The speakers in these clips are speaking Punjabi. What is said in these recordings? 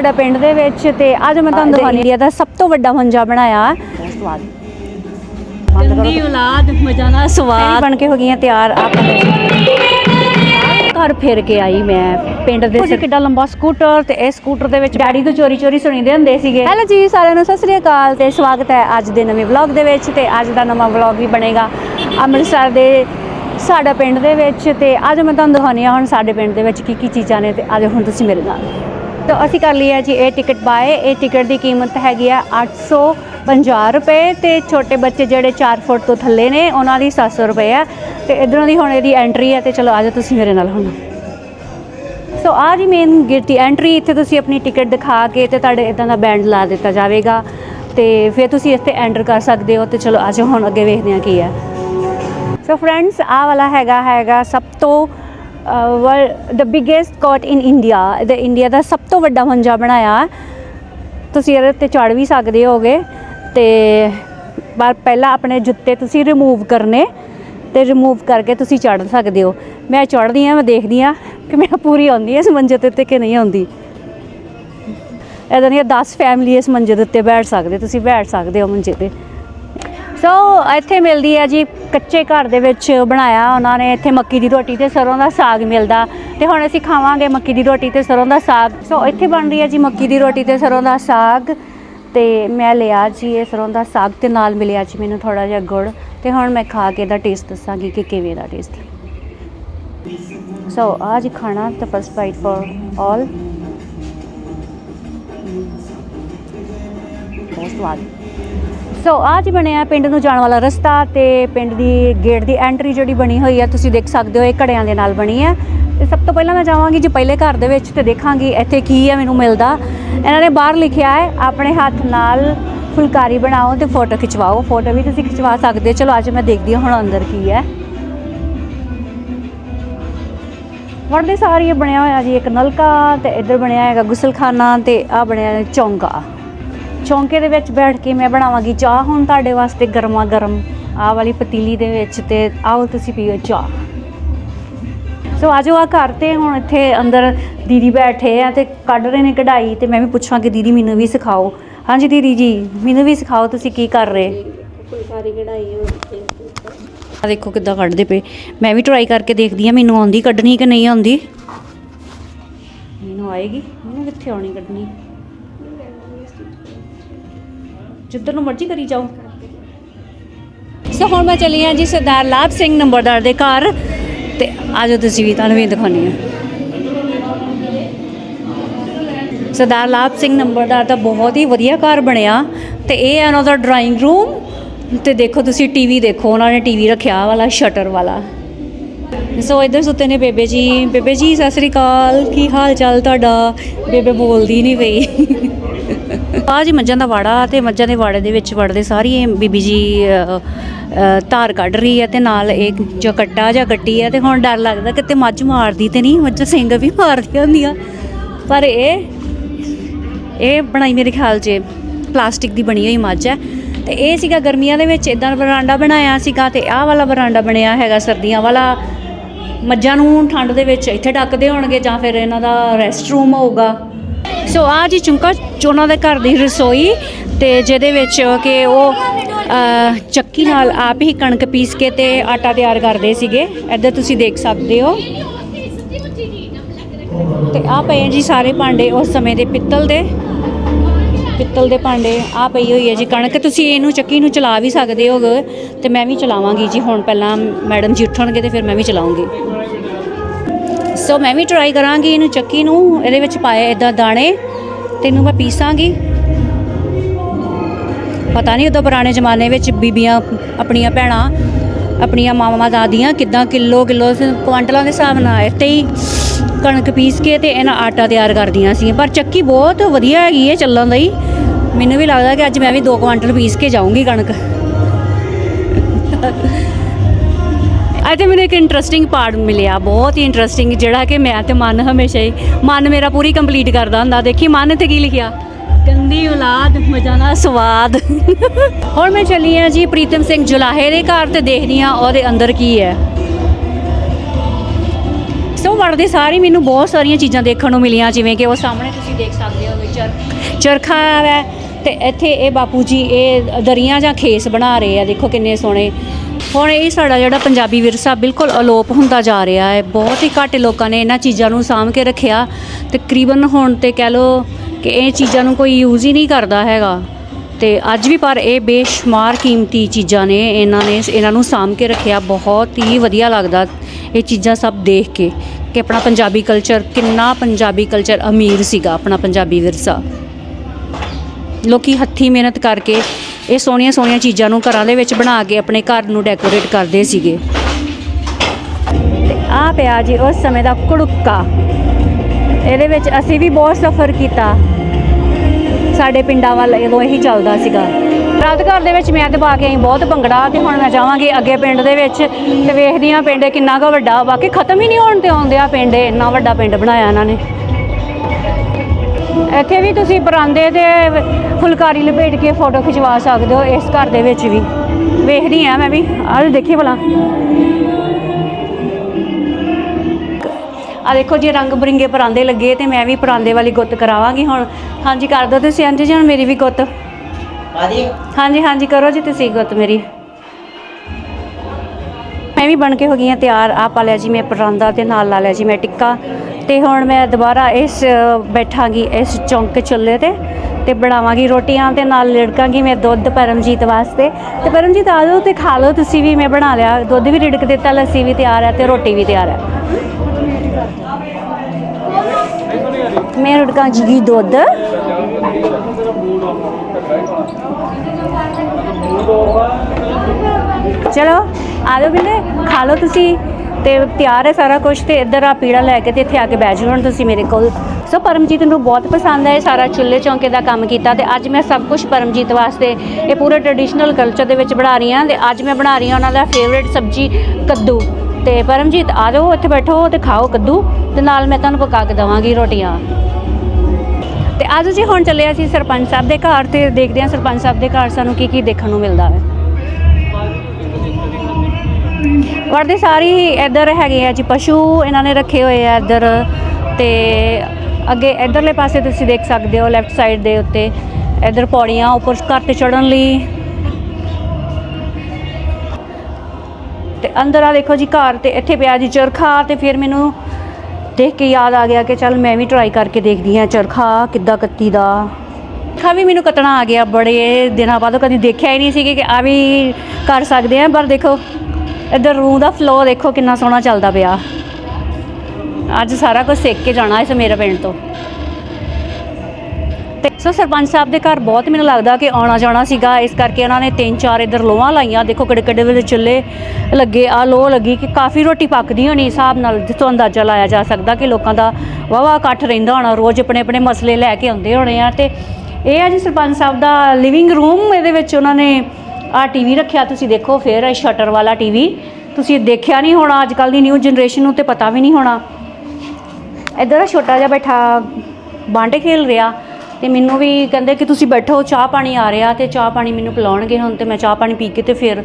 ਸਾਡਾ ਪਿੰਡ ਦੇ ਵਿੱਚ ਤੇ ਅੱਜ ਮੈਂ ਤੁਹਾਨੂੰ ਦਿਖਾਉਣੀ ਇੰਡੀਆ ਦਾ ਸਭ ਤੋਂ ਵੱਡਾ ਮੰਜਾ ਬਣਾਇਆ। ਗੰਦੀ ਔਲਾਦ ਮਜ਼ਾ ਸਵਾਦ। ਬਣ ਕੇ ਹੋ ਗਈਆਂ ਤਿਆਰ ਆਪਣੇ ਘਰ ਫਿਰ ਕੇ ਆਈ ਮੈਂ ਪਿੰਡ ਦੇ ਸਿਰ ਕਿੱਡਾ ਲੰਬਾ ਸਕੂਟਰ ਤੇ ਇਹ ਸਕੂਟਰ ਦੇ ਵਿੱਚ ਡੈਡੀ ਤੋਂ ਚੋਰੀ ਚੋਰੀ ਸੁਣੀਦੇ ਹੁੰਦੇ ਸੀਗੇ। ਹੈਲੋ ਜੀ ਸਾਰਿਆਂ ਨੂੰ ਸਤਿ ਸ੍ਰੀ ਅਕਾਲ ਤੇ ਸਵਾਗਤ ਹੈ ਅੱਜ ਦੇ ਨਵੇਂ ਵਲੌਗ ਦੇ ਵਿੱਚ ਤੇ ਅੱਜ ਦਾ ਨਵਾਂ ਵਲੌਗ ਵੀ ਬਣੇਗਾ ਅੰਮ੍ਰਿਤਸਰ ਦੇ ਸਾਡਾ ਪਿੰਡ ਦੇ ਵਿੱਚ ਤੇ ਅੱਜ ਮੈਂ ਤੁਹਾਨੂੰ ਦਿਖਾਉਣੀ ਆ ਹੁਣ ਸਾਡੇ ਪਿੰਡ ਦੇ ਵਿੱਚ ਕੀ ਕੀ ਚੀਜ਼ਾਂ ਨੇ ਤੇ ਅੱਜ ਹੁਣ ਤੁਸੀਂ ਮੇਰੇ ਨਾਲ। ਤਾਂ ਅਸੀਂ ਕਰ ਲਈ ਹੈ ਜੀ ਇਹ ਟਿਕਟ ਬਾਏ ਇਹ ਟਿਕਟ ਦੀ ਕੀਮਤ ਹੈਗੀ ਆ 850 ਰੁਪਏ ਤੇ ਛੋਟੇ ਬੱਚੇ ਜਿਹੜੇ 4 ਫੁੱਟ ਤੋਂ ਥੱਲੇ ਨੇ, ਉਹਨਾਂ ਦੀ 700 ਰੁਪਏ ਆ। ਤੇ ਇਧਰੋਂ ਦੀ ਹੁਣ ਇਹਦੀ ਐਂਟਰੀ ਹੈ ਤੇ ਚਲੋ ਆਜੋ ਤੁਸੀਂ ਮੇਰੇ ਨਾਲ ਹੁਣ। ਸੋ ਆ ਜੀ ਮੇਨ ਗੇਟ ਦੀ ਐਂਟਰੀ ਇੱਥੇ ਤੁਸੀਂ ਆਪਣੀ ਟਿਕਟ ਦਿਖਾ ਕੇ ਤੇ ਤੁਹਾਡੇ ਇਦਾਂ ਦਾ ਬੈਂਡ ਲਾ ਦਿੱਤਾ ਜਾਵੇਗਾ। ਤੇ ਫਿਰ ਤੁਸੀਂ ਇੱਥੇ ਐਂਟਰ ਕਰ ਸਕਦੇ ਹੋ ਤੇ ਚਲੋ ਆਜੋ ਹੁਣ ਅੱਗੇ ਵੇਖਦੇ ਹਾਂ ਕੀ ਹੈ ਸੋ ਫਰੈਂਡਸ ਆ ਵਾਲਾ ਹੈਗਾ ਹੈਗਾ ਸਭ ਤੋਂ the biggest coat in India the India ਦਾ ਸਭ ਤੋਂ ਵੱਡਾ ਮੰਜਾ ਬਣਾਇਆ। ਤੁਸੀਂ ਇਹਦੇ ਤੇ ਚੜ ਵੀ ਸਕਦੇ ਹੋਗੇ ਤੇ ਪਰ ਪਹਿਲਾਂ ਆਪਣੇ ਜੁੱਤੇ ਤੁਸੀਂ ਰਿਮੂਵ ਕਰਨੇ ਤੇ ਰਿਮੂਵ ਕਰਕੇ ਤੁਸੀਂ ਚੜ ਸਕਦੇ ਹੋ। ਮੈਂ ਚੜਦੀ ਆ ਮੈਂ ਦੇਖਦੀ ਆ ਕਿ ਮੈਂ ਪੂਰੀ ਆਉਂਦੀ ਹੈ ਇਸ ਮੰਜੇ ਤੇ ਉੱਤੇ ਕਿ ਨਹੀਂ ਆਉਂਦੀ। ਇਦਾਂ ਦੀਆਂ 10 ਫੈਮਿਲੀ ਇਸ ਮੰਜੇ ਦੇ ਉੱਤੇ ਬੈਠ ਸਕਦੇ, ਤੁਸੀਂ ਬੈਠ ਸਕਦੇ ਹੋ ਮੰਜੇ ਤੇ। ਸੋ ਇੱਥੇ ਮਿਲਦੀ ਹੈ ਜੀ, ਕੱਚੇ ਘਰ ਦੇ ਵਿੱਚ ਬਣਾਇਆ ਉਹਨਾਂ ਨੇ। ਇੱਥੇ ਮੱਕੀ ਦੀ ਰੋਟੀ ਤੇ ਸਰੋਂ ਦਾ ਸਾਗ ਮਿਲਦਾ। ਤੇ ਹੁਣ ਅਸੀਂ ਖਾਵਾਂਗੇ ਮੱਕੀ ਦੀ ਰੋਟੀ ਤੇ ਸਰੋਂ ਦਾ ਸਾਗ। ਸੋ ਇੱਥੇ ਬਣ ਰਹੀ ਹੈ ਜੀ ਮੱਕੀ ਦੀ ਰੋਟੀ ਤੇ ਸਰੋਂ ਦਾ ਸਾਗ। ਤੇ ਮੈਂ ਲਿਆ ਜੀ ਇਹ ਸਰੋਂ ਦਾ ਸਾਗ ਤੇ ਨਾਲ ਮਿਲਿਆ ਜੀ ਮੈਨੂੰ ਥੋੜਾ ਜਿਹਾ ਗੁੜ। ਤੇ ਹੁਣ ਮੈਂ ਖਾ ਕੇ ਇਹਦਾ ਟੇਸਟ ਦੱਸਾਂਗੀ ਕਿ ਕਿਵੇਂ ਦਾ ਟੇਸਟ ਸੋ। ਅੱਜ ਖਾਣਾ ਤਾਂ ਫਸਟ ਬਾਈਟ ਫॉर ਆਲ ਬਹੁਤ ਸਵਾਦ। ਸੋ ਅੱਜ ਬਣਿਆ ਪਿੰਡ ਨੂੰ ਜਾਣ ਵਾਲਾ ਰਸਤਾ ਤੇ ਪਿੰਡ ਦੀ ਗੇਟ ਦੀ ਐਂਟਰੀ ਜਿਹੜੀ ਬਣੀ ਹੋਈ ਹੈ ਤੁਸੀਂ ਦੇਖ ਸਕਦੇ ਹੋ, ਇਹ ਘੜਿਆਂ ਦੇ ਨਾਲ ਬਣੀ ਹੈ ਤੇ ਸਭ ਤੋਂ ਪਹਿਲਾਂ ਮੈਂ ਜਾਵਾਂਗੀ ਜੀ ਪਹਿਲੇ ਘਰ ਦੇ ਵਿੱਚ ਤੇ ਦੇਖਾਂਗੀ ਇੱਥੇ ਕੀ ਹੈ ਮੈਨੂੰ ਮਿਲਦਾ। ਇਹਨਾਂ ਨੇ ਬਾਹਰ ਲਿਖਿਆ ਹੈ, ਆਪਣੇ ਹੱਥ ਨਾਲ ਫੁਲਕਾਰੀ ਬਣਾਓ ਤੇ ਫੋਟੋ ਖਿਚਵਾਓ। ਫੋਟੋ ਵੀ ਤੁਸੀਂ ਖਿਚਵਾ ਸਕਦੇ ਹੋ। ਚਲੋ, ਅੱਜ ਮੈਂ ਦੇਖਦੀ ਹਾਂ ਹੁਣ ਅੰਦਰ ਕੀ ਹੈ। ਵਰਦੇ ਸਾਰੀ ਇਹ ਬਣਿਆ ਹੋਇਆ ਜੀ, ਇੱਕ ਨਲਕਾ ਤੇ ਇੱਧਰ ਬਣਿਆ ਹੈਗਾ ਗੁਸਲਖਾਨਾ ਤੇ ਆ ਬਣਿਆ ਹੈ ਚੌਂਕਾ ਦੇ ਵਿੱਚ ਬੈਠ ਕੇ ਮੈਂ ਬਣਾਵਾਂਗੀ ਚਾਹ। ਹੁਣ ਤੁਹਾਡੇ ਵਾਸਤੇ ਗਰਮਾ ਗਰਮ ਆਹ ਵਾਲੀ ਪਤੀਲੀ ਦੇ ਵਿੱਚ ਤੇ ਆਓ ਤੁਸੀਂ ਪੀਓ ਚਾਹ। ਸੋ ਆਜੋ ਆ ਘਰ ਤੇ ਹੁਣ ਇੱਥੇ ਅੰਦਰ ਦੀਦੀ ਬੈਠੇ ਆ ਤੇ ਕੱਢ ਰਹੇ ਨੇ ਕਢਾਈ ਤੇ ਮੈਂ ਵੀ ਪੁੱਛਾਂਗੀ ਦੀਦੀ ਮੈਨੂੰ ਵੀ ਸਿਖਾਓ। ਹਾਂਜੀ ਦੀਦੀ ਜੀ ਮੈਨੂੰ ਵੀ ਸਿਖਾਓ ਤੁਸੀਂ ਕੀ ਕਰ ਰਹੇ? ਫੁਲਕਾਰੀ ਕਢਾਈ ਆ ਦੇਖੋ ਕਿੱਦਾਂ ਕੱਢਦੇ ਪਏ। ਮੈਂ ਵੀ ਟਰਾਈ ਕਰਕੇ ਦੇਖਦੀ ਆ ਮੈਨੂੰ ਆਉਂਦੀ ਕੱਢਣੀ ਕਿ ਨਹੀਂ ਆਉਂਦੀ? ਮੈਨੂੰ ਆਏਗੀ ਮੈਨੂੰ ਕਿੱਥੇ ਆਉਣੀ ਕੱਢਣੀ? ਜਿੱਧਰ ਨੂੰ ਮਰਜ਼ੀ ਕਰੀ ਜਾਓ। ਸੋ ਹੁਣ ਮੈਂ ਚੱਲੀ ਆ ਜੀ ਸਰਦਾਰ ਲਾਭ ਸਿੰਘ ਨੰਬਰਦਾਰ ਦੇ ਘਰ ਤੇ ਆਜੋ ਤੁਸੀਂ ਵੀ ਤੁਹਾਨੂੰ ਵੀ ਦਿਖਾਉਣੀ ਆ ਸਰਦਾਰ ਲਾਭ ਸਿੰਘ ਨੰਬਰਦਾਰ ਦਾ ਬਹੁਤ ਹੀ ਵਧੀਆ ਘਰ ਬਣਿਆ ਤੇ ਇਹ ਹੈ ਉਹਨਾਂ ਦਾ ਡਰਾਇੰਗ ਰੂਮ ਤੇ ਦੇਖੋ ਤੁਸੀਂ ਟੀਵੀ ਦੇਖੋ, ਉਹਨਾਂ ਨੇ ਟੀਵੀ ਰੱਖਿਆ ਵਾਲਾ ਸ਼ਟਰ ਵਾਲਾ। ਸੋ ਇੱਧਰ ਸੁੱਤੇ ਨੇ ਬੇਬੇ ਜੀ। ਬੇਬੇ ਜੀ, ਸਤਿ ਸ੍ਰੀ ਅਕਾਲ। ਕੀ ਹਾਲ ਚਾਲ ਤੁਹਾਡਾ? ਬੇਬੇ ਬੋਲਦੀ ਨਹੀਂ ਪਈ। ਆ ਜੀ ਮੱਝਾਂ ਦਾ ਵਾੜਾ ਤੇ ਮੱਝਾਂ ਦੇ ਵਾੜੇ ਦੇ ਵਿੱਚ ਵੜਦੇ ਸਾਰੀ ਇਹ ਬੀਬੀ ਜੀ ਧਾਰ ਕੱਢ ਰਹੀ ਹੈ ਤੇ ਨਾਲ ਇਹ ਜੋ ਕੱਟਾ ਜਾਂ ਕੱਟੀ ਹੈ ਤੇ ਹੁਣ ਡਰ ਲੱਗਦਾ ਕਿਤੇ ਮੱਝ ਮਾਰਦੀ ਤੇ ਨਹੀਂ, ਮੱਝ ਸਿੰਘ ਵੀ ਮਾਰਦੀਆਂ ਹੁੰਦੀਆਂ। ਪਰ ਇਹ ਇਹ ਬਣਾਈ ਮੇਰੇ ਖਿਆਲ 'ਚ ਪਲਾਸਟਿਕ ਦੀ ਬਣੀ ਹੋਈ ਮੱਝ ਹੈ। ਤੇ ਇਹ ਸੀਗਾ ਗਰਮੀਆਂ ਦੇ ਵਿੱਚ ਇਦਾਂ ਬਰਾਂਡਾ ਬਣਾਇਆ ਸੀਗਾ ਤੇ ਆਹ ਵਾਲਾ ਬਰਾਂਡਾ ਬਣਿਆ ਹੈਗਾ ਸਰਦੀਆਂ ਵਾਲਾ। ਮੱਝਾਂ ਨੂੰ ਠੰਡ ਦੇ ਵਿੱਚ ਇੱਥੇ ਡੱਕਦੇ ਹੋਣਗੇ ਜਾਂ ਫਿਰ ਇਹਨਾਂ ਦਾ ਰੈਸਟ ਰੂਮ ਹੋਊਗਾ। ਸੋ ਆ ਜੀ ਚੁੰਕਾ ਉਹਨਾਂ ਦੇ ਘਰ ਦੀ ਰਸੋਈ ਤੇ ਜਿਹਦੇ ਵਿੱਚ ਕਿ ਉਹ ਚੱਕੀ ਨਾਲ ਆਪ ਹੀ ਕਣਕ ਪੀਸ ਕੇ ਤੇ ਆਟਾ ਤਿਆਰ ਕਰਦੇ ਸੀਗੇ। ਇੱਧਰ ਤੁਸੀਂ ਦੇਖ ਸਕਦੇ ਹੋ। ਤੇ ਆ ਪਏ ਜੀ ਸਾਰੇ ਭਾਂਡੇ ਉਸ ਸਮੇਂ ਦੇ ਪਿੱਤਲ ਦੇ। ਪਿੱਤਲ ਦੇ ਭਾਂਡੇ ਆ ਪਈ ਹੋਈ ਹੈ ਜੀ ਕਣਕ। ਤੁਸੀਂ ਇਹਨੂੰ ਚੱਕੀ ਨੂੰ ਚਲਾ ਵੀ ਸਕਦੇ ਹੋਗੇ ਤੇ ਮੈਂ ਵੀ ਚਲਾਵਾਂਗੀ ਜੀ। ਹੁਣ ਪਹਿਲਾਂ ਮੈਡਮ ਜੀ ਉੱਠਣਗੇ ਤੇ ਫਿਰ ਮੈਂ ਵੀ ਚਲਾਉਂਗੀ। ਸੋ ਮੈਂ ਵੀ ਟਰਾਈ ਕਰਾਂਗੀ ਇਹਨੂੰ ਚੱਕੀ ਨੂੰ, ਇਹਦੇ ਵਿੱਚ ਪਾਏ ਇਦਾਂ ਦਾਣੇ, ਤੇ ਇਹਨੂੰ ਮੈਂ ਪੀਸਾਂਗੀ। ਪਤਾ ਨਹੀਂ ਉਦੋਂ ਪੁਰਾਣੇ ਜ਼ਮਾਨੇ ਵਿੱਚ ਬੀਬੀਆਂ, ਆਪਣੀਆਂ ਭੈਣਾਂ, ਆਪਣੀਆਂ ਮਾਵਾਂ ਦਾਦੀਆਂ ਕਿੱਦਾਂ ਕਿਲੋ ਕਿਲੋ ਕੁਆਂਟਲਾਂ ਦੇ ਹਿਸਾਬ ਨਾਲ ਇੱਥੇ ਹੀ ਕਣਕ ਪੀਸ ਕੇ ਤੇ ਇਹਨਾਂ ਆਟਾ ਤਿਆਰ ਕਰਦੀਆਂ ਸੀ। ਪਰ ਚੱਕੀ ਬਹੁਤ ਵਧੀਆ ਹੈਗੀ ਹੈ ਚੱਲਣ ਲਈ। ਮੈਨੂੰ ਵੀ ਲੱਗਦਾ ਕਿ ਅੱਜ ਮੈਂ ਵੀ 2 ਕੁਆਂਟਲ ਪੀਸ ਕੇ ਜਾਊਂਗੀ ਕਣਕ। ਅੱਜ ਤੇ ਮੈਨੂੰ ਇੱਕ ਇੰਟਰਸਟਿੰਗ ਪਾਰਟ ਮਿਲਿਆ, ਬਹੁਤ ਹੀ ਇੰਟਰਸਟਿੰਗ ਜਿਹੜਾ ਕਿ ਮੈਂ ਤੇ ਮਨ ਹਮੇਸ਼ਾ ਹੀ, ਮਨ ਮੇਰਾ ਪੂਰੀ ਕੰਪਲੀਟ ਕਰਦਾ ਹੁੰਦਾ। ਦੇਖੀ, ਮਨ ਤੇ ਕੀ ਲਿਖਿਆ? ਗੰਦੀ ਔਲਾਦ, ਮਜ਼ਾ ਨਾ ਸਵਾਦ। ਹੁਣ ਮੈਂ ਚੱਲੀ ਆ ਜੀ ਪ੍ਰੀਤਮ ਸਿੰਘ ਜੁਲਾਹੇ ਦੇ ਘਰ ਤੇ ਦੇਖਦੀ ਆ ਉਹਦੇ ਅੰਦਰ ਕੀ ਹੈ। ਸੋ ਵੜਦੇ ਸਾਰੇ ਮੈਨੂੰ ਬਹੁਤ ਸਾਰੀਆਂ ਚੀਜ਼ਾਂ ਦੇਖਣ ਨੂੰ ਮਿਲੀਆਂ, ਜਿਵੇਂ ਕਿ ਉਹ ਸਾਹਮਣੇ ਤੁਸੀਂ ਦੇਖ ਸਕਦੇ ਹੋ ਚਰਖ ਚਰਖਾ ਹੈ ਤੇ ਇੱਥੇ ਇਹ ਬਾਪੂ ਜੀ, ਇਹ ਦਰੀਆਂ ਜਾਂ ਖੇਸ ਬਣਾ ਰਹੇ ਆ, ਦੇਖੋ ਕਿੰਨੇ ਸੋਹਣੇ। ਹੁਣ ਇਹ ਸਾਡਾ ਜਿਹੜਾ ਪੰਜਾਬੀ ਵਿਰਸਾ ਬਿਲਕੁਲ ਅਲੋਪ ਹੁੰਦਾ ਜਾ ਰਿਹਾ ਹੈ। ਬਹੁਤ ਹੀ ਘੱਟ ਲੋਕਾਂ ਨੇ ਇਹਨਾਂ ਚੀਜ਼ਾਂ ਨੂੰ ਸਾਂਭ ਕੇ ਰੱਖਿਆ। ਤਕਰੀਬਨ ਹੁਣ ਤੇ ਕਹਿ ਲਓ ਕਿ ਇਹ ਚੀਜ਼ਾਂ ਨੂੰ ਕੋਈ ਯੂਜ਼ ਹੀ ਨਹੀਂ ਕਰਦਾ ਹੈਗਾ। ਤੇ ਅੱਜ ਵੀ ਪਰ ਇਹ ਬੇਸ਼ੁਮਾਰ ਕੀਮਤੀ ਚੀਜ਼ਾਂ ਨੇ, ਇਹਨਾਂ ਨੇ, ਇਹਨਾਂ ਨੂੰ ਸਾਂਭ ਕੇ ਰੱਖਿਆ। ਬਹੁਤ ਹੀ ਵਧੀਆ ਲੱਗਦਾ ਇਹ ਚੀਜ਼ਾਂ ਸਭ ਦੇਖ ਕੇ ਕਿ ਆਪਣਾ ਪੰਜਾਬੀ ਕਲਚਰ ਕਿੰਨਾ ਪੰਜਾਬੀ ਕਲਚਰ ਅਮੀਰ ਸੀਗਾ ਆਪਣਾ ਪੰਜਾਬੀ ਵਿਰਸਾ। ਲੋਕੀ ਹੱਥੀ ਮਿਹਨਤ ਕਰਕੇ ਇਹ ਸੋਹਣੀਆਂ ਸੋਹਣੀਆਂ ਚੀਜ਼ਾਂ ਨੂੰ ਘਰਾਂ ਦੇ ਵਿੱਚ ਬਣਾ ਕੇ ਆਪਣੇ ਘਰ ਨੂੰ ਡੈਕੋਰੇਟ ਕਰਦੇ ਸੀਗੇ। ਤੇ ਆ ਪਿਆ ਜੀ ਉਸ ਸਮੇਂ ਦਾ ਕੁੜੁੱਕਾ। ਇਹਦੇ ਵਿੱਚ ਅਸੀਂ ਵੀ ਬਹੁਤ ਸਫ਼ਰ ਕੀਤਾ। ਸਾਡੇ ਪਿੰਡਾਂ ਵੱਲ ਉਦੋਂ ਇਹੀ ਚੱਲਦਾ ਸੀਗਾ। ਰਾਤ ਘਰ ਦੇ ਵਿੱਚ ਮੈਂ ਤੇ ਪਾ ਕੇ ਆਈ ਬਹੁਤ ਭੰਗੜਾ ਤੇ ਹੁਣ ਮੈਂ ਜਾਵਾਂਗੀ ਅੱਗੇ ਪਿੰਡ ਦੇ ਵਿੱਚ ਤੇ ਵੇਖਦੀ ਹਾਂ ਪਿੰਡ ਕਿੰਨਾ ਕੁ ਵੱਡਾ। ਬਾਕੀ ਖਤਮ ਹੀ ਨਹੀਂ ਹੋਣ ਤੇ ਆਉਂਦੇ ਆ ਪਿੰਡ, ਇੰਨਾ ਵੱਡਾ ਪਿੰਡ ਬਣਾਇਆ ਇਹਨਾਂ ਨੇ। ਇੱਥੇ ਵੀ ਤੁਸੀਂ ਪਰਾਂਦੇ ਤੇ ਫੁਲਕਾਰੀ ਲਪੇਟ ਕੇ ਫੋਟੋ ਖਿਚਵਾ ਸਕਦੇ ਹੋ ਇਸ ਘਰ ਦੇ ਵਿੱਚ ਵੀ। ਵੇਖਦੀ ਆ ਮੈਂ ਵੀ। ਆਹ ਦੇਖੀ ਭਲਾ। ਆ ਦੇਖੋ ਜੀ ਰੰਗ ਬਰਿੰਗੇ ਪਰਾਂਦੇ ਲੱਗੇ ਤੇ ਮੈਂ ਵੀ ਪਰਾਂਦੇ ਵਾਲੀ ਗੁੱਤ ਕਰਾਵਾਂਗੀ ਹੁਣ। ਹਾਂਜੀ ਕਰ ਦਿਓ ਤੁਸੀਂ ਅੰਜ ਜੀ ਹੁਣ ਮੇਰੀ ਵੀ ਗੁੱਤ। ਆਦੀ ਹਾਂਜੀ ਹਾਂਜੀ ਕਰੋ ਜੀ ਤੁਸੀਂ ਗੁੱਤ ਮੇਰੀ। ਮੈਂ ਵੀ ਬਣ ਕੇ ਹੋ ਗਈ ਹਾਂ ਤਿਆਰ। ਆ ਪਾ ਲਿਆ ਜੀ ਮੈਂ ਪਰਾਂਦਾ ਤੇ ਨਾਲ ਲਾ ਲਿਆ ਜੀ ਮੈਂ ਟਿੱਕਾ। ਤੇ ਹੁਣ ਮੈਂ ਦੁਬਾਰਾ ਇਸ ਬੈਠਾਂਗੀ ਇਸ ਚੌਂਕ ਚੁੱਲ੍ਹੇ ਤੇ। ਤੇ ਬਣਾਵਾਂਗੀ, ਰੋਟੀਆਂ ਤੇ ਨਾਲ ਰਿੜਕਾਂਗੀ ਮੈਂ ਦੁੱਧ ਪਰਮਜੀਤ ਵਾਸਤੇ। ਤੇ ਪਰਮਜੀਤ ਆ ਜਾਓ ਤੇ ਖਾ ਲਓ, ਤੁਸੀਂ ਵੀ ਮੈਂ ਬਣਾ ਲਿਆ। ਦੁੱਧ ਵੀ ਰਿੜਕ ਦਿੱਤਾ, ਲੱਸੀ ਵੀ ਤਿਆਰ ਹੈ ਤੇ ਰੋਟੀ ਵੀ ਤਿਆਰ ਹੈ। ਮੈਂ ਰਿੜਕਾਂ ਜੀ ਦੁੱਧ। ਚਲੋ, ਆ ਜਾਓ ਬਿੰਦੇ ਖਾ ਲਓ ਤੁਸੀਂ। ਤੇ ਤਿਆਰ ਹੈ ਸਾਰਾ ਕੁਝ ਤੇ ਇੱਧਰ ਆ ਪੀੜਾ ਲੈ ਕੇ ਤੇ ਇੱਥੇ ਆ ਕੇ ਬੈਠ ਜਾਓ ਹੁਣ ਤੁਸੀਂ ਮੇਰੇ ਕੋਲ। ਸੋ ਪਰਮਜੀਤ ਨੂੰ ਬਹੁਤ ਪਸੰਦ ਹੈ ਇਹ ਸਾਰਾ ਚੁੱਲ੍ਹੇ ਚੌਂਕੇ ਦਾ ਕੰਮ ਕੀਤਾ ਤੇ ਅੱਜ ਮੈਂ ਸਭ ਕੁਝ ਪਰਮਜੀਤ ਵਾਸਤੇ ਇਹ ਪੂਰੇ ਟ੍ਰੈਡੀਸ਼ਨਲ ਕਲਚਰ ਦੇ ਵਿੱਚ ਬਣਾ ਰਹੀ ਹਾਂ ਤੇ ਅੱਜ ਮੈਂ ਬਣਾ ਰਹੀ ਹਾਂ ਉਹਨਾਂ ਦਾ ਫੇਵਰੇਟ ਸਬਜੀ ਕੱਦੂ। ਤੇ ਪਰਮਜੀਤ ਆ ਜਾਓ ਇੱਥੇ ਬੈਠੋ ਤੇ ਖਾਓ ਕੱਦੂ ਤੇ ਨਾਲ ਮੈਂ ਤੁਹਾਨੂੰ ਪਕਾ ਕੇ ਦਵਾਂਗੀ ਰੋਟੀਆਂ। ਤੇ ਅੱਜ ਅਸੀਂ ਹੁਣ ਚੱਲੇ ਅਸੀਂ ਸਰਪੰਚ ਸਾਹਿਬ ਦੇ ਘਰ ਤੇ ਦੇਖਦੇ ਹਾਂ ਸਰਪੰਚ ਸਾਹਿਬ ਦੇ ਘਰ ਸਾਨੂੰ ਕੀ ਕੀ ਦੇਖਣ ਨੂੰ ਮਿਲਦਾ ਹੈ। ਵੜਦੇ ਸਾਰੀ ਇੱਧਰ ਹੈਗੇ ਆ ਜੀ, ਪਸ਼ੂ ਇਹਨਾਂ ਨੇ ਰੱਖੇ ਹੋਏ ਆ ਇੱਧਰ ਤੇ ਅੱਗੇ ਇੱਧਰਲੇ ਪਾਸੇ ਤੁਸੀਂ ਦੇਖ ਸਕਦੇ ਹੋ ਲੈਫਟ ਸਾਈਡ ਦੇ ਉੱਤੇ ਇੱਧਰ ਪੌੜੀਆਂ ਉੱਪਰ ਘਰ ਤੇ ਚੜਨ ਲਈ। ਤੇ ਅੰਦਰ ਆ ਦੇਖੋ ਜੀ ਘਰ ਤੇ ਇੱਥੇ ਪਿਆ ਜੀ ਚਰਖਾ ਤੇ ਫਿਰ ਮੈਨੂੰ ਦੇਖ ਕੇ ਯਾਦ ਆ ਗਿਆ ਕਿ ਚੱਲ ਮੈਂ ਵੀ ਟਰਾਈ ਕਰਕੇ ਦੇਖਦੀ ਹਾਂ ਚਰਖਾ ਕਿੱਦਾਂ ਕੱਤੀ ਦਾ। ਚਰਖਾ ਵੀ ਮੈਨੂੰ ਕੱਟਣਾ ਆ ਗਿਆ, ਬੜੇ ਦਿਨਾਂ ਬਾਅਦ ਕਦੀ ਦੇਖਿਆ ਹੀ ਨਹੀਂ ਸੀ ਕਿ ਆ ਵੀ ਕਰ ਸਕਦੇ ਆ, ਪਰ ਦੇਖੋ ਇੱਧਰ ਰੂਹ ਦਾ ਫਲੋ ਦੇਖੋ ਕਿੰਨਾ ਸੋਹਣਾ ਚੱਲਦਾ ਪਿਆ। ਅੱਜ ਸਾਰਾ ਕੁਝ ਸਿੱਖ ਕੇ ਜਾਣਾ ਇਸ ਮੇਰੇ ਪਿੰਡ ਤੋਂ। ਤੇ ਸੋ ਸਰਪੰਚ ਸਾਹਿਬ ਦੇ ਘਰ ਬਹੁਤ ਮੈਨੂੰ ਲੱਗਦਾ ਕਿ ਆਉਣਾ ਜਾਣਾ ਸੀਗਾ, ਇਸ ਕਰਕੇ ਉਹਨਾਂ ਨੇ ਤਿੰਨ ਚਾਰ ਇੱਧਰ ਲੋਹਾਂ ਲਾਈਆਂ। ਦੇਖੋ ਕਿੱਡੇ ਕਿੱਡੇ ਵੇਲੇ ਚੁੱਲ੍ਹੇ ਲੱਗੇ ਆ ਲੋਹ ਲੱਗੀ ਕਿ ਕਾਫੀ ਰੋਟੀ ਪੱਕਦੀ ਹੋਣੀ ਹਿਸਾਬ ਨਾਲ ਜਿੱਥੋਂ ਅੰਦਾਜ਼ਾ ਲਾਇਆ ਜਾ ਸਕਦਾ ਕਿ ਲੋਕਾਂ ਦਾ ਵਾਵਾ ਇਕੱਠ ਰਹਿੰਦਾ ਹੋਣਾ, ਰੋਜ਼ ਆਪਣੇ ਆਪਣੇ ਮਸਲੇ ਲੈ ਕੇ ਆਉਂਦੇ ਹੋਣੇ ਆ। ਤੇ ਇਹ ਆ ਜੀ ਸਰਪੰਚ ਸਾਹਿਬ ਦਾ ਲਿਵਿੰਗ ਰੂਮ ਇਹਦੇ ਵਿੱਚ ਉਹਨਾਂ ਨੇ ਆ ਟੀਵੀ ਰੱਖਿਆ, ਤੁਸੀਂ ਦੇਖੋ, ਫੇਰ ਸ਼ਟਰ ਵਾਲਾ ਟੀਵੀ ਤੁਸੀਂ ਦੇਖਿਆ ਨਹੀਂ ਹੋਣਾ ਅੱਜ ਕੱਲ ਦੀ ਨਿਊ ਜਨਰੇਸ਼ਨ ਨੂੰ ਤੇ ਪਤਾ ਵੀ ਨਹੀਂ ਹੋਣਾ। ਇੱਧਰ ਛੋਟਾ ਜਿਹਾ ਬੈਠਾ, ਬਾਂਡੇ ਖੇਲ ਰਿਹਾ, ਤੇ ਮੈਨੂੰ ਵੀ ਕਹਿੰਦੇ ਕਿ ਤੁਸੀਂ ਬੈਠੋ, ਚਾਹ ਪਾਣੀ ਆ ਰਿਹਾ ਤੇ ਚਾਹ ਪਾਣੀ ਮੈਨੂੰ ਪਿਲਾਉਣਗੇ ਹੁਣ ਤੇ ਮੈਂ ਚਾਹ ਪਾਣੀ ਪੀ ਕੇ ਤੇ ਫਿਰ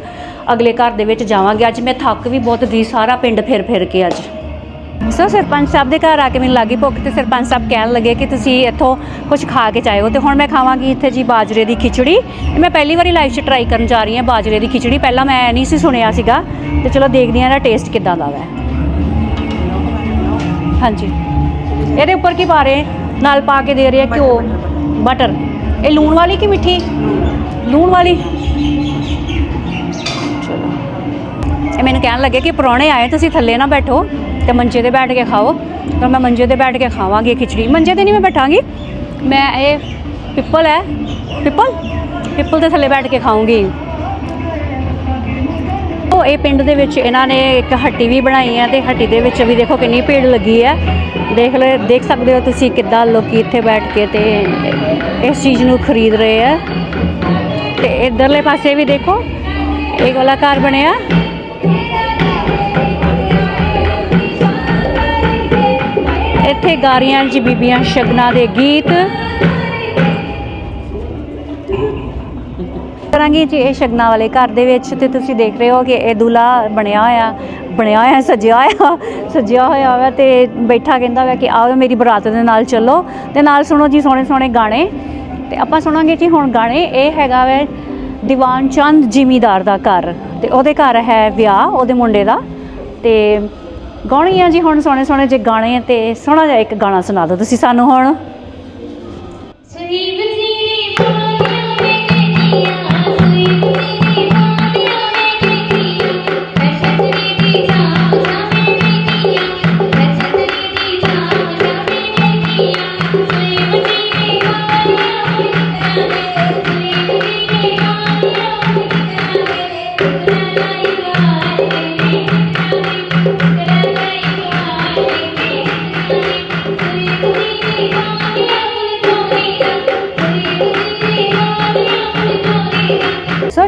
ਅਗਲੇ ਘਰ ਦੇ ਵਿੱਚ ਜਾਵਾਂਗੇ। ਅੱਜ ਮੈਂ ਥੱਕ ਵੀ ਬਹੁਤ ਗਈ ਸਾਰਾ ਪਿੰਡ ਫਿਰ ਫਿਰ ਕੇ ਅੱਜ। ਸੋ ਸਰਪੰਚ ਸਾਹਿਬ ਦੇ ਘਰ ਆ ਕੇ ਮੈਨੂੰ ਲੱਗੀ ਭੁੱਖ ਤੇ ਸਰਪੰਚ ਸਾਹਿਬ ਕਹਿਣ ਲੱਗੇ ਕਿ ਤੁਸੀਂ ਇੱਥੋਂ ਕੁਝ ਖਾ ਕੇ ਜਾਇਓ ਤੇ ਹੁਣ ਮੈਂ ਖਾਵਾਂਗੀ ਇੱਥੇ ਜੀ ਬਾਜਰੇ ਦੀ ਖਿਚੜੀ। ਇਹ ਮੈਂ ਪਹਿਲੀ ਵਾਰੀ ਲਾਈਫ 'ਚ ਟਰਾਈ ਕਰਨ ਜਾ ਰਹੀ ਹਾਂ ਬਾਜਰੇ ਦੀ ਖਿਚੜੀ। ਪਹਿਲਾਂ ਮੈਂ ਨਹੀਂ ਸੀ ਸੁਣਿਆ ਸੀਗਾ ਤੇ ਚਲੋ ਦੇਖਦੀ ਹਾਂ ਇਹਦਾ ਟੇਸਟ ਕਿੱਦਾਂ ਦਾ ਹੈ ਹਾਂਜੀ। ਇਹਦੇ ਉੱਪਰ ਕੀ ਪਾ ਰਹੇ? ਨਾਲ ਪਾ ਕੇ ਦੇ ਰਹੇ ਆ ਘਿਓ ਬਟਰ ਇਹ ਲੂਣ ਵਾਲੀ ਕਿ ਮਿੱਠੀ? ਲੂਣ ਵਾਲੀ। ਇਹ ਮੈਨੂੰ ਕਹਿਣ ਲੱਗੇ ਕਿ ਪ੍ਰਾਹੁਣੇ ਆਏ, ਤੁਸੀਂ ਥੱਲੇ ਨਾ ਬੈਠੋ। ਤੇ ਮੰਜੇ ਤੇ ਬੈਠ ਕੇ ਖਾਓ। ਤਾਂ ਮੈਂ ਮੰਜੇ ਤੇ ਬੈਠ ਕੇ ਖਾਵਾਂਗੀ ਖਿਚੜੀ। ਮੰਜੇ ਤੇ ਨਹੀਂ ਮੈਂ ਬੈਠਾਂਗੀ। ਮੈਂ ਇਹ ਪਿੱਪਲ ਹੈ। ਪਿੱਪਲ? ਪਿੱਪਲ ਦੇ ਥੱਲੇ ਬੈਠ ਕੇ ਖਾਊਂਗੀ। ਉਹ ਇਹ ਪਿੰਡ ਦੇ ਵਿੱਚ ਇਹਨਾਂ ਨੇ ਇੱਕ ਹੱਟੀ ਵੀ ਬਣਾਈ ਹੈ ਤੇ ਹੱਟੀ ਦੇ ਵਿੱਚ ਵੀ ਦੇਖੋ ਕਿੰਨੀ ਭੀੜ ਲੱਗੀ ਹੈ। ਦੇਖ ਲੈ ਦੇਖ ਸਕਦੇ ਹੋ ਤੁਸੀਂ ਕਿੱਦਾਂ ਲੋਕੀ ਇੱਥੇ ਬੈਠ ਕੇ ਤੇ ਇਸ ਚੀਜ਼ ਨੂੰ ਖਰੀਦ ਰਹੇ ਆ ਤੇ ਇਧਰਲੇ ਪਾਸੇ ਵੀ ਦੇਖੋ, ਇਹ ਵਾਲਾ ਘਰ ਬਣਿਆ। ਇੱਥੇ ਗਾ ਰਹੀਆਂ ਜੀ ਬੀਬੀਆਂ ਸ਼ਗਨਾਂ ਦੇ ਗੀਤ। ਕਰਾਂਗੇ ਜੀ ਇਹ ਸ਼ਗਨਾਂ ਵਾਲੇ ਘਰ ਦੇ ਵਿੱਚ ਤੇ ਤੁਸੀਂ ਦੇਖ ਰਹੇ ਹੋ ਕਿ ਇਹ ਦੁਲਾ ਬਣਿਆ ਹੋਇਆ ਬਣਿਆ ਹੋਇਆ, ਸਜਿਆ ਹੋਇਆ ਸਜਿਆ ਹੋਇਆ ਵਾ ਤੇ ਬੈਠਾ ਕਹਿੰਦਾ ਵਾ ਕਿ ਆਓ ਮੇਰੀ ਬਰਾਤ ਦੇ ਨਾਲ ਚੱਲੋ ਤੇ ਨਾਲ ਸੁਣੋ ਜੀ ਸੋਹਣੇ ਸੋਹਣੇ ਗਾਣੇ। ਤੇ ਆਪਾਂ ਸੁਣਾਂਗੇ ਜੀ ਹੁਣ ਗਾਣੇ, ਇਹ ਹੈਗਾ ਵੈ ਦੀਵਾਨ ਚੰਦ ਜ਼ਿਮੀਦਾਰ ਦਾ ਘਰ ਤੇ ਉਹਦੇ ਘਰ ਹੈ ਵਿਆਹ ਉਹਦੇ ਮੁੰਡੇ ਦਾ ਤੇ ਗਾਉਣੀ ਆ ਜੀ, ਹੁਣ ਸੋਹਣੇ ਸੋਹਣੇ ਜੇ ਗਾਣੇ ਤੇ ਸੋਹਣਾ ਜਿਹਾ ਇੱਕ ਗਾਣਾ ਸੁਣਾ ਦਿਓ ਤੁਸੀਂ ਸਾਨੂੰ ਹੁਣ। ਸੂਈ ਬਥੇਰੀ ਬਾਲੀਆਂ ਵੇ ਕਹਿੰਦੀਆਂ ਸੂਈ ਬਥੇਰੀ ਬਾਲੀਆਂ ਵੇ ਕਹਿੰਦੀਆਂ ਮੈਂ ਛਤਰੀ ਦੀ ਛਾਂ ਛਾਵੇਂ ਵੇਖੀਆਂ ਮੈਂ ਛਤਰੀ ਦੀ ਛਾਂ ਛਾਵੇਂ ਵੇਖੀਆਂ ਸੂਈ ਬਥੇਰੀ ਬਾਲੀਆਂ ਵੇ ਕਹਿੰਦੀਆਂ ਸੂਈ ਬਥੇਰੀ ਬਾਲੀਆਂ ਵੇ ਕਹਿੰਦੀਆਂ ਤੇਰਾ ਲਾਈ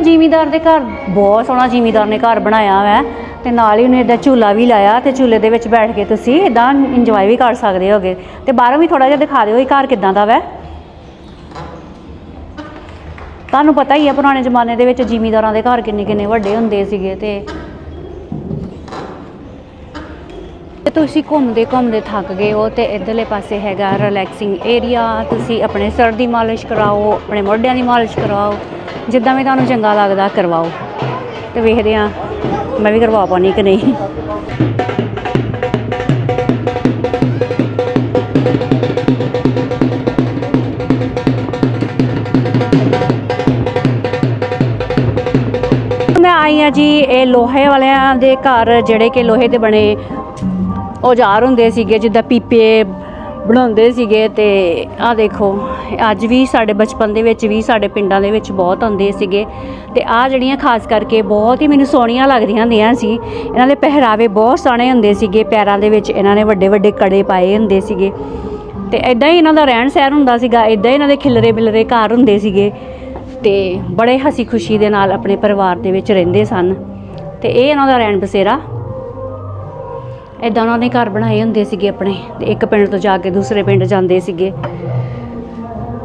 ਜ਼ਿਮੀਦਾਰ ਦੇ ਘਰ ਬਹੁਤ ਸੋਹਣਾ ਜ਼ਿਮੀਦਾਰ ਨੇ ਘਰ ਬਣਾਇਆ ਹੈ ਤੇ ਨਾਲ ਹੀ ਉਹਨੇ ਇਹਦਾ ਝੂਲਾ ਵੀ ਲਾਇਆ ਤੇ ਝੂਲੇ ਦੇ ਵਿੱਚ ਬੈਠ ਕੇ ਤੁਸੀਂ ਇਦਾਂ ਇੰਜੋਏ ਵੀ ਕਰ ਸਕਦੇ ਹੋਗੇ। ਤੇ ਬਾਹਰੋਂ ਵੀ ਥੋੜਾ ਜਿਹਾ ਦਿਖਾ ਦਿਓ ਇਹ ਘਰ ਕਿਦਾਂ ਦਾ ਵੈ। ਤੁਹਾਨੂੰ ਪਤਾ ਹੀ ਹੈ ਪੁਰਾਣੇ ਜ਼ਮਾਨੇ ਦੇ ਵਿੱਚ ਜ਼ਿਮੀਦਾਰਾਂ ਦੇ ਘਰ ਕਿੰਨੇ ਕਿੰਨੇ ਵੱਡੇ ਹੁੰਦੇ ਸੀਗੇ ਤੇ ਤੇ ਤੁਸੀਂ ਘੁੰਮਦੇ ਘੁੰਮਦੇ ਥੱਕ ਗਏ ਹੋ ਤੇ ਇਧਰਲੇ ਪਾਸੇ ਹੈਗਾ ਰਿਲੈਕਸਿੰਗ ਏਰੀਆ ਤੁਸੀਂ ਆਪਣੇ ਸਿਰ ਦੀ ਮਾਲਿਸ਼ ਕਰਾਓ, ਆਪਣੇ ਮੋਢਿਆਂ ਦੀ ਮਾਲਿਸ਼ ਕਰਾਓ। ਜਿੱਦਾਂ ਵੀ ਤੁਹਾਨੂੰ ਚੰਗਾ ਲੱਗਦਾ ਕਰਵਾਓ ਤੇ ਵੇਖਦੇ ਆ ਮੈਂ ਵੀ ਕਰਵਾ ਪਾਣੀ ਕਿ ਨਹੀਂ। ਮੈਂ ਆਈ ਆ ਜੀ ਇਹ ਲੋਹੇ ਵਾਲਿਆਂ ਦੇ ਘਰ ਜਿਹੜੇ ਕਿ ਲੋਹੇ ਦੇ ਬਣੇ ਔਜ਼ਾਰ ਹੁੰਦੇ ਸੀਗੇ ਜਿੱਦਾਂ ਪੀਪੇ ਬਣਾਉਂਦੇ ਸੀਗੇ ਤੇ ਆਹ ਦੇਖੋ, ਅੱਜ ਵੀ ਸਾਡੇ ਬਚਪਨ ਦੇ ਵਿੱਚ ਵੀ ਸਾਡੇ ਪਿੰਡਾਂ ਦੇ ਵਿੱਚ ਬਹੁਤ ਆਉਂਦੇ ਸੀਗੇ ਤੇ ਆਹ ਜਿਹੜੀਆਂ ਖਾਸ ਕਰਕੇ ਬਹੁਤ ਹੀ ਮੈਨੂੰ ਸੋਹਣੀਆਂ ਲੱਗਦੀਆਂ ਹੁੰਦੀਆਂ ਸੀ, ਇਹਨਾਂ ਦੇ ਪਹਿਰਾਵੇ ਬਹੁਤ ਸੋਹਣੇ ਹੁੰਦੇ ਸੀਗੇ, ਪੈਰਾਂ ਦੇ ਵਿੱਚ ਇਹਨਾਂ ਨੇ ਵੱਡੇ ਵੱਡੇ ਕੜੇ ਪਾਏ ਹੁੰਦੇ ਸੀਗੇ ਤੇ ਇਦਾਂ ਹੀ ਇਹਨਾਂ ਦਾ ਰਹਿਣ ਸਹਿਣ ਹੁੰਦਾ ਸੀਗਾ ਇਦਾਂ ਹੀ ਇਹਨਾਂ ਦੇ ਖਿਲਰੇ ਬਿਲਰੇ ਘਰ ਹੁੰਦੇ ਸੀਗੇ ਤੇ ਬੜੇ ਹਸੀ ਖੁਸ਼ੀ ਦੇ ਨਾਲ ਆਪਣੇ ਪਰਿਵਾਰ ਦੇ ਵਿੱਚ ਰਹਿੰਦੇ ਸਨ ਤੇ ਇਹ ਇਹਨਾਂ ਦਾ ਰਹਿਣ ਬਸੇਰਾ ਇਦਾਂ ਉਹਨਾਂ ਨੇ ਘਰ ਬਣਾਏ ਹੁੰਦੇ ਸੀਗੇ ਆਪਣੇ। ਤੇ ਇੱਕ ਪਿੰਡ ਤੋਂ ਜਾ ਕੇ ਦੂਸਰੇ ਪਿੰਡ ਜਾਂਦੇ ਸੀਗੇ।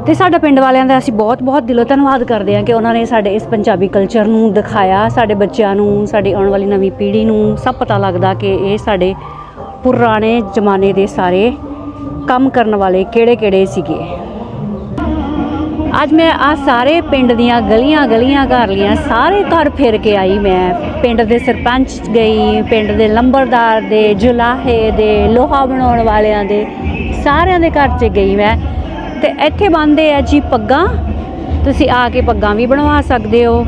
ਤੇ ਸਾਡਾ ਪਿੰਡ ਵਾਲਿਆਂ ਦਾ ਅਸੀਂ ਬਹੁਤ ਬਹੁਤ ਦਿਲੋਂ ਧੰਨਵਾਦ ਕਰਦੇ ਹਾਂ ਕਿ ਉਹਨਾਂ ਨੇ ਸਾਡੇ ਇਸ ਪੰਜਾਬੀ ਕਲਚਰ ਨੂੰ ਦਿਖਾਇਆ, ਸਾਡੇ ਬੱਚਿਆਂ ਨੂੰ, ਸਾਡੀ ਆਉਣ ਵਾਲੀ ਨਵੀਂ ਪੀੜ੍ਹੀ ਨੂੰ। ਸਭ ਪਤਾ ਲੱਗਦਾ ਕਿ ਇਹ ਸਾਡੇ ਪੁਰਾਣੇ ਜ਼ਮਾਨੇ ਦੇ ਸਾਰੇ ਕੰਮ ਕਰਨ ਵਾਲੇ ਕਿਹੜੇ ਕਿਹੜੇ ਸੀਗੇ। ਅੱਜ ਮੈਂ ਆ ਸਾਰੇ ਪਿੰਡ ਦੀਆਂ ਗਲੀਆਂ ਗਲੀਆਂ ਕਰ ਲੀਆਂ ਸਾਰੇ ਘਰ ਫਿਰ ਕੇ ਆਈ ਮੈਂ। ਪਿੰਡ ਦੇ ਸਰਪੰਚ ਗਈ, ਪਿੰਡ ਦੇ ਲੰਬਰਦਾਰ ਦੇ, ਜੁਲਾਹੇ ਦੇ, ਲੋਹਾ ਬਣਾਉਣ ਵਾਲਿਆਂ ਦੇ, ਸਾਰਿਆਂ ਦੇ ਘਰ 'ਚ ਗਈ ਮੈਂ। ਤੇ ਇੱਥੇ ਬੰਦੇ ਆ ਜੀ ਪੱਗਾਂ, ਤੁਸੀਂ ਆ ਕੇ ਪੱਗਾਂ ਵੀ ਬਣਵਾ ਸਕਦੇ ਹੋ।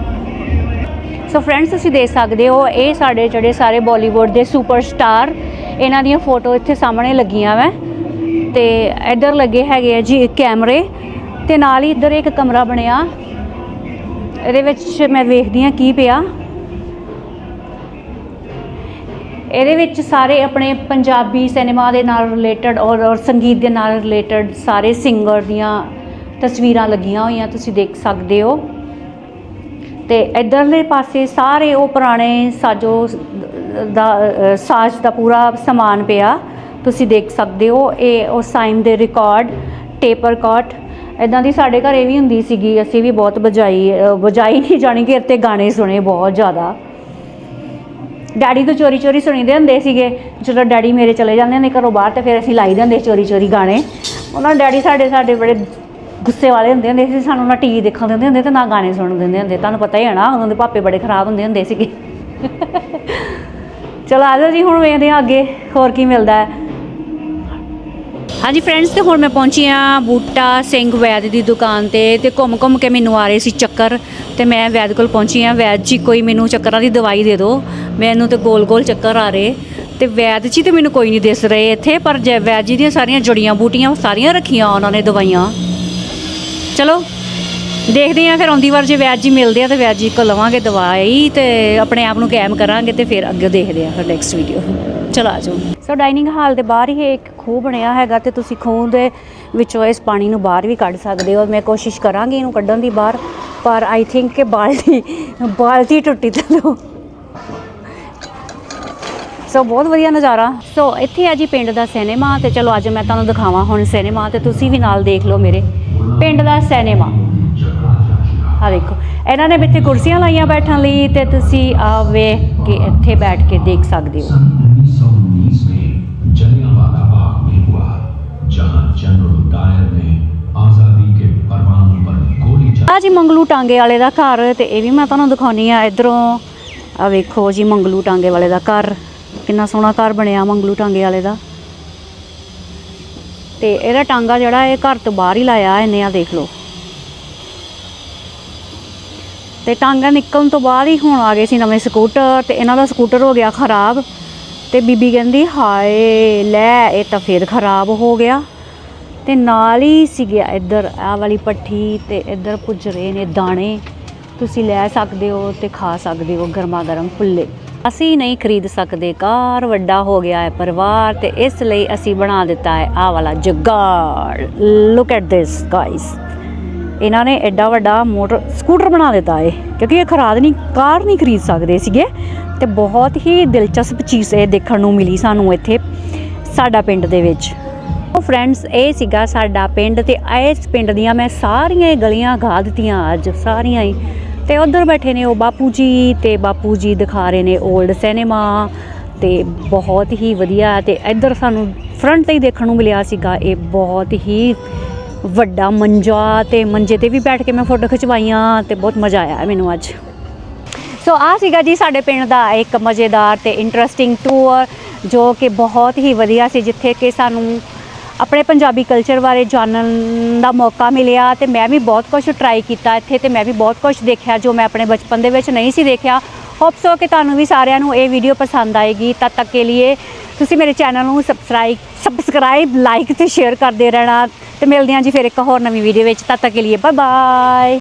ਸੋ ਫਰੈਂਡਸ ਤੁਸੀਂ ਦੇਖ ਸਕਦੇ ਹੋ, ਇਹ ਸਾਡੇ ਜਿਹੜੇ ਸਾਰੇ ਬਾਲੀਵੁੱਡ ਦੇ ਸੁਪਰਸਟਾਰ ਇਹਨਾਂ ਦੀਆਂ ਫੋਟੋ ਇੱਥੇ ਸਾਹਮਣੇ ਲੱਗੀਆਂ ਵੈ। ਤੇ ਇੱਧਰ ਲੱਗੇ ਹੈਗੇ ਆ ਜੀ ਕੈਮਰੇ। ਤੇ ਨਾਲ ਹੀ ਇੱਧਰ ਇੱਕ ਕਮਰਾ ਬਣਿਆ। ਇਹਦੇ ਵਿੱਚ ਮੈਂ ਵੇਖਦੀ ਹਾਂ ਕੀ ਪਿਆ। ਇਹਦੇ ਵਿੱਚ ਸਾਰੇ ਆਪਣੇ ਪੰਜਾਬੀ ਸਿਨੇਮਾ ਦੇ ਨਾਲ ਰਿਲੇਟਡ ਔਰ ਔਰ ਸੰਗੀਤ ਦੇ ਨਾਲ ਰਿਲੇਟਡ ਸਾਰੇ ਸਿੰਗਰ ਦੀਆਂ ਤਸਵੀਰਾਂ ਲੱਗੀਆਂ ਹੋਈਆਂ, ਤੁਸੀਂ ਦੇਖ ਸਕਦੇ ਹੋ। ਤੇ ਇਧਰਲੇ ਪਾਸੇ ਸਾਰੇ ਉਹ ਪੁਰਾਣੇ ਸਾਜੋ ਦਾ ਸਾਜ਼ ਦਾ ਪੂਰਾ ਸਮਾਨ ਪਿਆ। ਤੁਸੀਂ ਦੇਖ ਸਕਦੇ ਹੋ, ਇਹ ਉਸ ਟਾਈਮ ਦੇ ਰਿਕਾਰਡ ਟੇਪ ਰਿਕਾਰਡ ਇਦਾਂ ਦੀ ਸਾਡੇ ਘਰੇ ਵੀ ਹੁੰਦੀ ਸੀਗੀ ਅਸੀਂ ਵੀ ਬਹੁਤ ਵਜਾਈ ਅ, ਵਜਾਈ ਨਹੀਂ ਜਾਣੀ ਕਿ ਇੱਥੇ ਗਾਣੇ ਸੁਣੇ ਬਹੁਤ ਜ਼ਿਆਦਾ। ਡੈਡੀ ਤੋਂ ਚੋਰੀ ਚੋਰੀ ਸੁਣੀਦੇ ਹੁੰਦੇ ਸੀਗੇ ਜਦੋਂ ਡੈਡੀ ਮੇਰੇ ਚਲੇ ਜਾਂਦੇ ਹੁੰਦੇ ਘਰੋਂ ਬਾਹਰ ਤੇ ਫਿਰ ਅਸੀਂ ਲਾਈ ਦੇ ਹੁੰਦੇ ਚੋਰੀ ਚੋਰੀ ਗਾਣੇ। ਉਹਨਾਂ ਡੈਡੀ ਸਾਡੇ ਸਾਡੇ ਬੜੇ ਗੁੱਸੇ ਵਾਲੇ ਹੁੰਦੇ ਹੁੰਦੇ ਸੀ ਸਾਨੂੰ ਨਾ ਟੀਵੀ ਦੇਖਣ ਦਿੰਦੇ ਹੁੰਦੇ ਤੇ ਨਾ ਗਾਣੇ ਸੁਣਨ ਦਿੰਦੇ ਹੁੰਦੇ। ਤੁਹਾਨੂੰ ਪਤਾ ਹੀ ਹੈ ਨਾ ਉਹਨਾਂ ਦੇ ਪਾਪੇ ਬੜੇ ਖਰਾਬ ਹੁੰਦੇ ਹੁੰਦੇ ਸੀਗੇ। ਚਲ ਆ ਜਾਓ ਜੀ ਹੁਣ ਵੇਖਦੇ ਹਾਂ ਅੱਗੇ ਹੋਰ ਕੀ ਮਿਲਦਾ ਹੈ। ਹਾਂਜੀ ਫਰੈਂਡਸ ਤੇ ਹੁਣ ਮੈਂ ਪਹੁੰਚੀ ਆ ਬੂਟਾ ਸਿੰਘ ਵੈਦ ਦੀ ਦੁਕਾਨ ਤੇ ਤੇ ਘੁੰਮ ਘੁੰਮ ਕੇ ਮੈਨੂੰ ਆ ਰਹੇ ਸੀ ਚੱਕਰ। ਤੇ ਮੈਂ ਵੈਦ ਕੋਲ ਪਹੁੰਚੀ ਆ ਵੈਦ ਜੀ, ਕੋਈ ਮੈਨੂੰ ਚੱਕਰਾਂ ਦੀ ਦਵਾਈ ਦੇ ਦਿਓ। ਮੈਨੂੰ ਤੇ ਗੋਲ ਗੋਲ ਚੱਕਰ ਆ ਰਹੇ। ਤੇ ਵੈਦ ਜੀ ਤੇ ਮੈਨੂੰ ਕੋਈ ਨਹੀਂ ਦਿਸ ਰਹੇ ਇੱਥੇ, ਪਰ ਜੈ ਵੈਦ ਜੀ ਦੀਆਂ ਸਾਰੀਆਂ ਜੜੀਆਂ ਬੂਟੀਆਂ ਸਾਰੀਆਂ ਰੱਖੀਆਂ ਉਹਨਾਂ ਨੇ ਦਵਾਈਆਂ। ਚਲੋ, ਦੇਖਦੇ ਆ ਫਿਰ ਆਉਂਦੀ ਵਾਰ ਜੇ ਵੈਦ ਜੀ ਮਿਲਦੇ ਆ ਤੇ ਵੈਦ ਜੀ ਕੋਲ ਲਵਾਂਗੇ ਦਵਾਈ ਤੇ ਆਪਣੇ ਆਪ ਨੂੰ ਕਾਇਮ ਕਰਾਂਗੇ ਤੇ ਫਿਰ ਅੱਗੇ ਦੇਖਦੇ ਆ ਫਿਰ ਨੈਕਸਟ ਵੀਡੀਓ ਚਲਾ ਜਾਓ। ਸੋ ਡਾਈਨਿੰਗ ਹਾਲ ਦੇ ਬਾਹਰ ਹੀ ਇੱਕ ਖੂਹ ਬਣਿਆ ਹੈਗਾ ਤੇ ਤੁਸੀਂ ਖੂਹ ਦੇ ਵਿੱਚੋਂ ਇਸ ਪਾਣੀ ਨੂੰ ਬਾਹਰ ਵੀ ਕੱਢ ਸਕਦੇ ਹੋ। ਮੈਂ ਕੋਸ਼ਿਸ਼ ਕਰਾਂਗੀ ਇਹਨੂੰ ਕੱਢਣ ਦੀ ਬਾਹਰ, ਪਰ ਆਈ ਥਿੰਕ ਕਿ ਬਾਲਟੀ ਬਾਲਟੀ ਟੁੱਟੀ ਤਲੋਂ ਸੋ ਬਹੁਤ ਵਧੀਆ ਨਜ਼ਾਰਾ। ਸੋ ਇੱਥੇ ਆ ਜੀ ਪਿੰਡ ਦਾ ਸਿਨੇਮਾ ਤੇ ਚਲੋ ਅੱਜ ਮੈਂ ਤੁਹਾਨੂੰ ਦਿਖਾਵਾਂ ਹੁਣ ਸਿਨੇਮਾ ਤੇ ਤੁਸੀਂ ਵੀ ਨਾਲ ਦੇਖ ਲਓ ਮੇਰੇ। ਪਿੰਡ ਦਾ ਸਿਨੇਮਾ। ਆ ਦੇਖੋ, ਇਹਨਾਂ ਨੇ ਇੱਥੇ ਕੁਰਸੀਆਂ ਲਾਈਆਂ ਬੈਠਣ ਲਈ ਤੇ ਤੁਸੀਂ ਆ ਵੇ ਕੇ ਇੱਥੇ ਬੈਠ ਕੇ ਦੇਖ ਸਕਦੇ ਹੋ। ਆ ਜੀ ਮੰਗਲੂ ਟਾਂਗੇ ਵਾਲੇ ਦਾ ਘਰ, ਤੇ ਇਹ ਵੀ ਮੈਂ ਤੁਹਾਨੂੰ ਦਿਖਾਉਣੀ ਆ ਇਧਰੋਂ। ਆ ਵੇਖੋ ਜੀ ਮੰਗਲੂ ਟਾਂਗੇ ਵਾਲੇ ਦਾ ਘਰ, ਕਿੰਨਾ ਸੋਹਣਾ ਘਰ ਬਣਿਆ ਮੰਗਲੂ ਟਾਂਗੇ ਵਾਲੇ ਦਾ। ਤੇ ਇਹਦਾ ਟਾਂਗਾ ਜਿਹੜਾ ਇਹ ਘਰ ਤੋਂ ਬਾਹਰ ਹੀ ਲਾਇਆ, ਇਹਨੇ ਆ ਦੇਖ ਲਓ। ਤੇ ਟਾਂਗਾ ਨਿਕਲਣ ਤੋਂ ਬਾਅਦ ਹੀ ਹੁਣ ਆ ਗਏ ਸੀ ਨਵੇਂ ਸਕੂਟਰ, ਤੇ ਇਹਨਾਂ ਦਾ ਸਕੂਟਰ ਹੋ ਗਿਆ ਖਰਾਬ। ਤੇ ਬੀਬੀ ਕਹਿੰਦੀ, ਹਾਏ, ਲੈ, ਇਹ ਤਾਂ ਫੇਰ ਖਰਾਬ ਹੋ ਗਿਆ। ਤੇ ਨਾਲ ਹੀ ਸੀਗਾ ਇੱਧਰ ਆ ਵਾਲੀ ਪੱਠੀ ਤੇ ਇੱਧਰ ਪੁੱਜ ਰਹੇ ਨੇ ਦਾਣੇ। ਤੁਸੀਂ ਲੈ ਸਕਦੇ ਹੋ ਤੇ ਖਾ ਸਕਦੇ ਹੋ ਗਰਮਾ ਗਰਮ ਫੁੱਲੇ। ਅਸੀਂ ਨਹੀਂ ਖਰੀਦ ਸਕਦੇ, ਕਾਰ ਵੱਡਾ ਹੋ ਗਿਆ ਹੈ ਪਰਿਵਾਰ ਤੇ ਇਸ ਲਈ ਅਸੀਂ ਬਣਾ ਦਿੱਤਾ ਹੈ ਆਹ ਵਾਲਾ ਜੁਗਾੜ। ਲੁੱਕ ਐਟ ਦਿਸ ਗਾਇਸ ਇਹਨਾਂ ਨੇ ਐਡਾ ਵੱਡਾ ਮੋਟਰ ਸਕੂਟਰ ਬਣਾ ਦਿੱਤਾ ਹੈ ਕਿਉਂਕਿ ਇਹ ਖਰਾਦ ਨਹੀਂ, ਕਾਰ ਨਹੀਂ ਖਰੀਦ ਸਕਦੇ ਸੀਗੇ। ਤੇ ਬਹੁਤ ਹੀ ਦਿਲਚਸਪ ਚੀਜ਼ ਇਹ ਦੇਖਣ ਨੂੰ ਮਿਲੀ ਸਾਨੂੰ ਇੱਥੇ, ਸਾਡਾ ਪਿੰਡ ਦੇ ਵਿੱਚ। ਫਰੈਂਡਸ ਇਹ ਸੀਗਾ ਸਾਡਾ ਪਿੰਡ ਤੇ ਇਸ ਪਿੰਡ ਦੀਆਂ ਮੈਂ ਸਾਰੀਆਂ ਹੀ ਗਲੀਆਂ ਗਾ ਦਿੱਤੀਆਂ ਅੱਜ, ਸਾਰੀਆਂ ਹੀ। ਤੇ ਉਧਰ ਬੈਠੇ ਨੇ ਉਹ ਬਾਪੂ ਜੀ ਤੇ ਬਾਪੂ ਜੀ ਦਿਖਾ ਰਹੇ ਨੇ 올ਡ ਸਿਨੇਮਾ ਤੇ ਬਹੁਤ ਹੀ ਵਧੀਆ ਤੇ ਇੱਧਰ ਸਾਨੂੰ ਫਰੰਟ ਤੇ ਹੀ ਦੇਖਣ ਨੂੰ ਮਿਲਿਆ ਸੀਗਾ, ਇਹ ਬਹੁਤ ਹੀ ਵੱਡਾ ਮੰਜਾ ਤੇ ਮੰਜੇ ਤੇ ਵੀ ਬੈਠ ਕੇ ਮੈਂ ਫੋਟੋ ਖਿਚਵਾਈਆਂ ਤੇ ਬਹੁਤ ਮਜ਼ਾ ਆਇਆ ਮੈਨੂੰ ਅੱਜ। ਸੋ ਆ ਸੀਗਾ ਜੀ ਸਾਡੇ ਪਿੰਡ ਦਾ ਇੱਕ ਮਜ਼ੇਦਾਰ ਤੇ ਇੰਟਰਸਟਿੰਗ ਟੂਰ ਜੋ ਕਿ ਬਹੁਤ ਹੀ ਵਧੀਆ ਸੀ, ਜਿੱਥੇ ਕਿ ਸਾਨੂੰ ਆਪਣੇ ਪੰਜਾਬੀ ਕਲਚਰ ਬਾਰੇ ਜਾਣਨ ਦਾ ਮੌਕਾ ਮਿਲਿਆ ਤੇ ਮੈਂ ਵੀ ਬਹੁਤ ਕੁਝ ਟਰਾਈ ਕੀਤਾ ਇੱਥੇ ਤੇ ਮੈਂ ਵੀ ਬਹੁਤ ਕੁਝ ਦੇਖਿਆ ਜੋ ਮੈਂ ਆਪਣੇ ਬਚਪਨ ਦੇ ਵਿੱਚ ਨਹੀਂ ਸੀ ਦੇਖਿਆ। ਹੋਪ ਸੋ ਕਿ ਤੁਹਾਨੂੰ ਵੀ ਸਾਰਿਆਂ ਨੂੰ ਇਹ ਵੀਡੀਓ ਪਸੰਦ ਆਏਗੀ। ਤਦ ਤੱਕ ਕੇ ਲਈ ਤੁਸੀਂ ਮੇਰੇ ਚੈਨਲ ਨੂੰ ਸਬਸਕ੍ਰਾਈਬ ਸਬਸਕ੍ਰਾਈਬ ਲਾਈਕ ਤੇ ਸ਼ੇਅਰ ਕਰਦੇ ਰਹਿਣਾ ਤੇ ਮਿਲਦੇ ਹਾਂ ਜੀ ਫਿਰ ਇੱਕ ਹੋਰ ਨਵੀਂ ਵੀਡੀਓ ਵਿੱਚ। ਤਦ ਤੱਕ ਕੇ ਲਈ ਬਾਏ ਬਾਏ